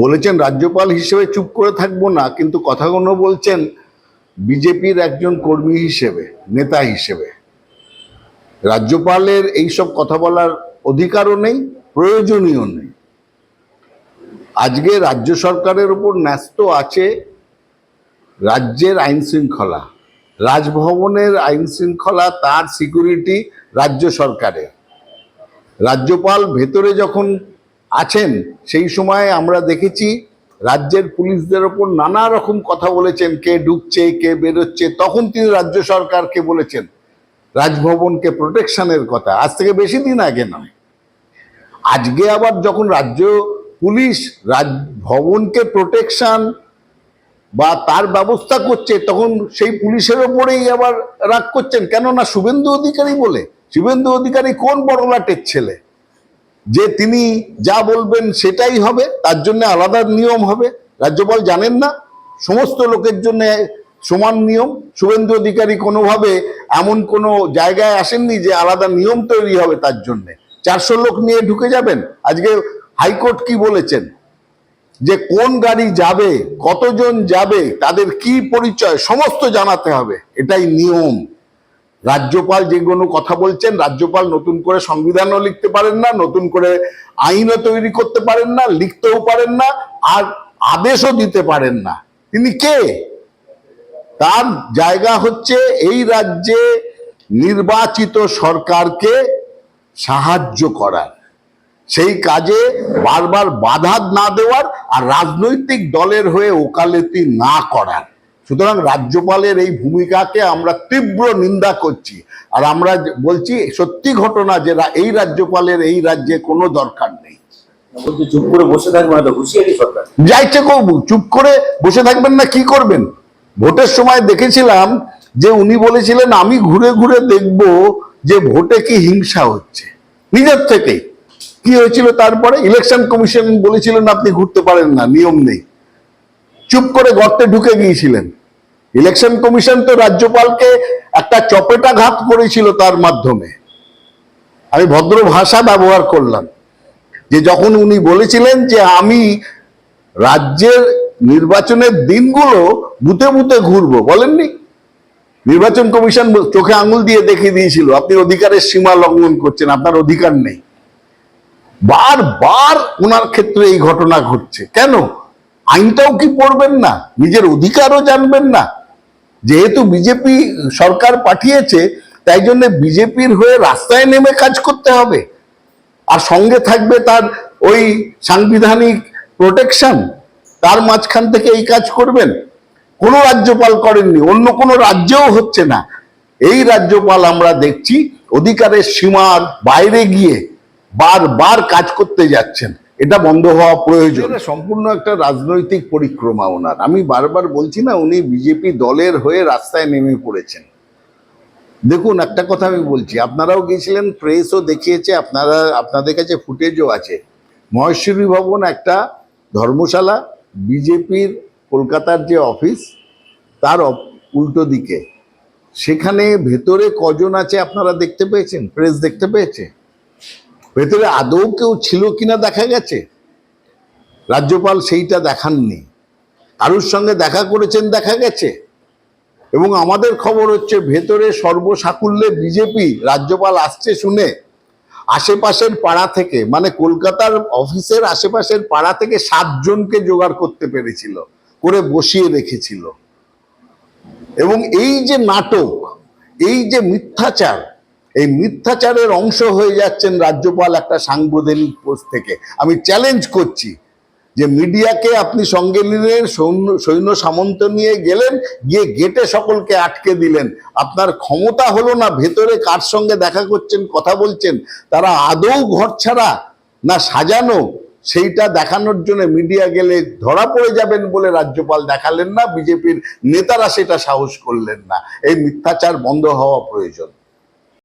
বলেছেন, রাজ্যপাল হিসেবে চুপ করে থাকব না, কিন্তু কথাগুলো বলছেন বিজেপির একজন কর্মী হিসেবে, নেতা হিসেবে। রাজ্যপালের এইসব কথা বলার অধিকারও নেই, প্রয়োজনীয় নেই। আজকে রাজ্য সরকারের উপর ন্যস্ত আছে রাজ্যের আইন শৃঙ্খলা। রাজভবনের আইন শৃঙ্খলা, তার সিকিউরিটি রাজ্য সরকারের। রাজ্যপাল ভেতরে যখন আছেন, সেই সময় আমরা দেখেছি রাজ্যের পুলিশদের ওপর নানা রকম কথা বলেছেন, কে ঢুকছে কে বেরোচ্ছে, তখন তিনি রাজ্য সরকারকে বলেছেন, রাজভবনকে প্রোটেকশনের কথা। আজ থেকে বেশি দিন আগে নয় আজকে আবার যখন রাজ্য পুলিশ রাজভবনকে প্রোটেকশন বা তার ব্যবস্থা করছে, তখন সেই পুলিশের ওপরেই আবার রাগ করছেন। কেননা শুভেন্দু অধিকারী বলে, শুভেন্দু অধিকারী কোন বড়লাটের ছেলে? যে তিনি যা বলবেন সেটাই হবে, তার জন্য আলাদা নিয়ম হবে। রাজ্যপাল জানেন না, সমস্ত লোকের জন্য সমান নিয়ম। শুভেন্দু অধিকারী কোনোভাবে এমন কোনো জায়গায় আসেননি যে আলাদা নিয়ম তৈরি হবে তার জন্যে। চারশো লোক নিয়ে ঢুকে যাবেন। আজকে হাইকোর্ট কি বলেছেন? যে কোন গাড়ি যাবে, কতজন যাবে, তাদের কি পরিচয়, সমস্ত জানাতে হবে। এটাই নিয়ম। রাজ্যপাল যে কোনো কথা বলছেন, রাজ্যপাল নতুন করে সংবিধানও লিখতে পারেন না, নতুন করে আইনও তৈরি করতে পারেন না, লিখতেও পারেন না, আর আদেশও দিতে পারেন না। তিনি কে? তার জায়গা হচ্ছে এই রাজ্যে নির্বাচিত সরকারকে সাহায্য করার। সেই কাজে বারবার বাধা না দেওয়ার আর রাজনৈতিক দলের হয়ে ওকালতি না করার। সুতরাং রাজ্যপালের এই ভূমিকাকে আমরা তীব্র নিন্দা করছি। আর আমরা বলছি সত্যি ঘটনা যে এই রাজ্যপালের এই রাজ্যে কোনো দরকার নেই। চুপ করে বসে থাকবে না তো হুঁশিয়ারি সরকার। চুপ করে বসে থাকবেন না কি করবেন? ভোটের সময় দেখেছিলাম যে উনি বলেছিলেন আমি ঘুরে ঘুরে দেখব যে ভোটে কি হিংসা হচ্ছে। নিজের থেকেই। কি হয়েছিল তারপরে? ইলেকশন কমিশন বলেছিলেন আপনি ঘুরতে পারেন না নিয়ম নেই। চুপ করে গর্তে ঢুকে গিয়েছিলেন। ইলেকশন কমিশন তো রাজ্যপালকে একটা চপেটাঘাত করেছিল তার মাধ্যমে। আমি ভদ্র ভাষা ব্যবহার করলাম, যে যখন উনি বলেছিলেন যে আমি রাজ্যের নির্বাচনের দিনগুলো বুথে বুথে ঘুরবো, বলেননি? নির্বাচন কমিশন চোখে আঙুল দিয়ে দেখিয়ে দিয়েছিল, আপনি অধিকারের সীমা লঙ্ঘন করছেন, আপনার অধিকার নেই। বারবার ওনার ক্ষেত্রে এই ঘটনা ঘটছে। কেন? আইনটাও কি পড়বেন না? নিজের অধিকারও জানবেন না? যেহেতু বিজেপি সরকার পাঠিয়েছে, তাই জন্য বিজেপির হয়ে রাস্তায় নেমে কাজ করতে হবে। আর সঙ্গে থাকবে তার ওই সাংবিধানিক প্রোটেকশন তার মাঝখান থেকে এই কাজ করবেন। কোনো রাজ্যপাল করেননি, অন্য কোনো রাজ্যেও হচ্ছে না। এই রাজ্যপাল আমরা দেখছি, অধিকারের সীমার বাইরে গিয়ে বারবার কাজ করতে যাচ্ছেন। এটা বন্ধ হওয়া প্রয়োজন। সম্পূর্ণ একটা রাজনৈতিক পরিক্রমা ওনার। আমি বারবার বলছি না, উনি বিজেপি দলের হয়ে রাস্তায় নেমে পড়েছেন। দেখুন, একটা কথা আমি বলছি, আপনারাও গিয়েছিলেন প্রেসও দেখিয়েছে, আপনারা, আপনাদের কাছে ফুটেজও আছে। মহেশ্বরী ভবন একটা ধর্মশালা, বিজেপির কলকাতার যে অফিস তার উল্টো দিকে। সেখানে ভেতরে কজন আছে আপনারা দেখতে পেয়েছেন? প্রেস দেখতে পেয়েছে? ভেতরে আদৌ কেউ ছিল কিনা দেখা গেছে? রাজ্যপাল সেইটা দেখাননি। কারুর সঙ্গে দেখা করেছেন দেখা গেছে? এবং আমাদের খবর হচ্ছে ভেতরে সর্বসাকুল্যে বিজেপি রাজ্যপাল আসছে শুনে আশেপাশের পাড়া থেকে মানে কলকাতার অফিসের আশেপাশের পাড়া থেকে সাতজনকে জোগাড় করতে পেরেছিল, করে বসিয়ে রেখেছিল। এবং এই যে নাটক, এই যে মিথ্যাচার এই মিথ্যাচারের অংশ হয়ে যাচ্ছেন রাজ্যপাল একটা সাংবিধানিক পোস্ট থেকে। আমি চ্যালেঞ্জ করছি যে মিডিয়াকে আপনি সঙ্গে নিলেন, সৈন্য সৈন্য সামন্ত নিয়ে গেলেন, গিয়ে গেটে সকলকে আটকে দিলেন। আপনার ক্ষমতা হলো না, ভেতরে কার সঙ্গে দেখা করছেন, কথা বলছেন? তারা আদৌ ঘর ছাড়া না সাজানো, সেইটা দেখানোর জন্য মিডিয়া গেলে ধরা পড়ে যাবেন বলে রাজ্যপাল দেখালেন না, বিজেপির নেতারা সেটা সাহস করলেন না। এই মিথ্যাচার বন্ধ হওয়া প্রয়োজন।